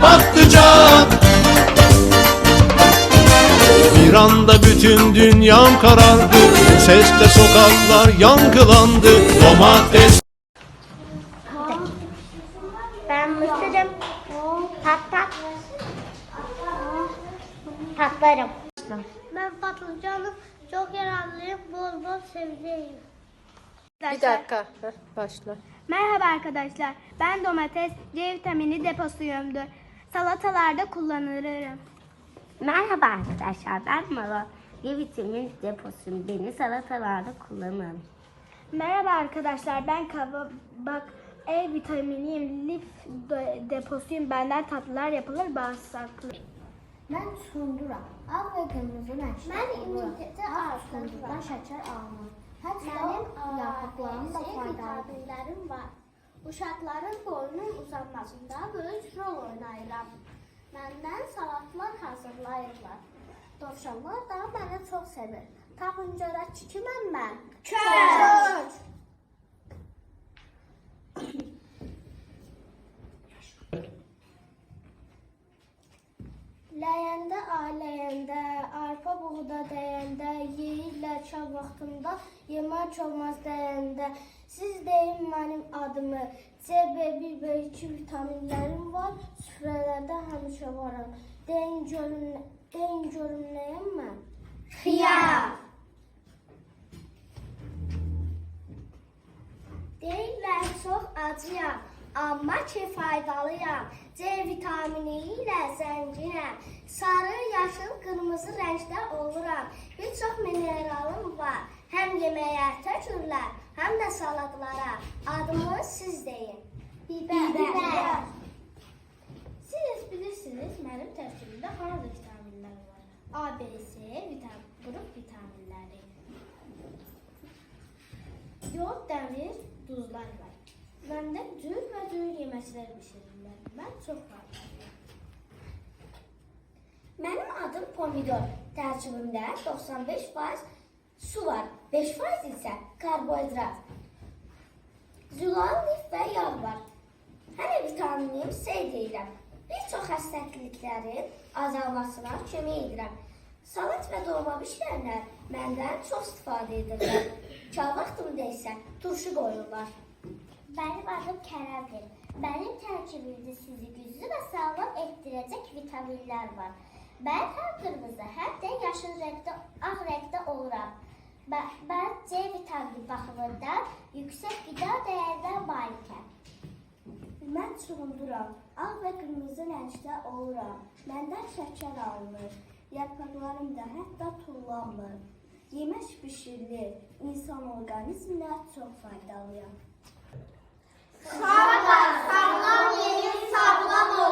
patlıcan Bir anda bütün dünyam karardı sesle sokaklar yankılandı Domates Ben mısırım. Tat. Tatlarım. Ben patlıcanı çok yararlıyım. Bol bol sebzeyim. Bir dakika. Başla. Merhaba arkadaşlar. Ben domates C vitamini deposuyumdur. Salatalarda kullanırım. Merhaba arkadaşlar. Ben Mala. Y vitamin deposum. Beni salatalarda kullanın. Merhaba arkadaşlar. Ben kabak E vitaminiyim. Lif de- deposuyum. Benden tatlılar yapılır bağırsaklı. Mən Sundura, ağ və qırmızı nəşr. Mən immuniteti artırıcıdan şəkər almam. Hətta yarpaqlarım da faydalıdır. vitaminlərim var. Uşaqların boynunun uzanmasında böyük rol oynayıram. Məndən salatlar hazırlayırlar. Dovşanlar da məni çox sevir. Tapın görək ki, kiməm mən? Kök! Ləyəndə, ailəyəndə, arpa buğda dəyəndə, yeyirlər çay vaxtında, yemək olmaz dəyəndə. Siz deyin mənim adımı. C, B1, B2 vitaminlərim var, süfrələrdə həmişə varam. Deyin görün, deyin görün nəyəm mən? Xiyar. Deyirlər çox acıyam, amma ki faydalıyam. C vitamini ilə zənginəm. Sarı, yaşıl, qırmızı rəngdə oluram. Bir çox mineralım var. Həm yeməyə tökürlər, həm də salatlara. Adımı siz deyin. Bibər. Bibər. Siz bilirsiniz, mənim tərkibimdə hansı vitaminlər var? A, B, C vitamin, qrup vitaminləri. Yod, dəmir, duzlar var. Məndə cür və cür yeməklər bişirirlər. Mən çox faydalıram. Mənim adım Pomidor. Tərkibimdə 95% su var. 5% isə karbohidrat. Zülan, lif və yağ var. Hələ vitaminim C deyirəm. Bir çox xəstəliklərin azalmasına kömək edirəm. Salat və dolma bişirənlər məndən çox istifadə edirlər. Çay vaxtımda isə turşu qoyurlar. Benim adım Kerem'dir. Benim tərkibimdə sizi güclü və sağlam etdirəcək vitaminlər var. Ben hem kırmızı hem de yaşıl renkte, ağ renkte oluram. Ben, C vitamini baxımından yüksək qida dəyərinə malikəm. Mən çulunduram. Ağ və qırmızı rəngdə oluram. Məndən şəkər alınır. Yarpaqlarım da hətta tullanmır. Yemək bişirilir. İnsan orqanizminə çox faydalıyam. Sallan, sallan yerim sallan olur.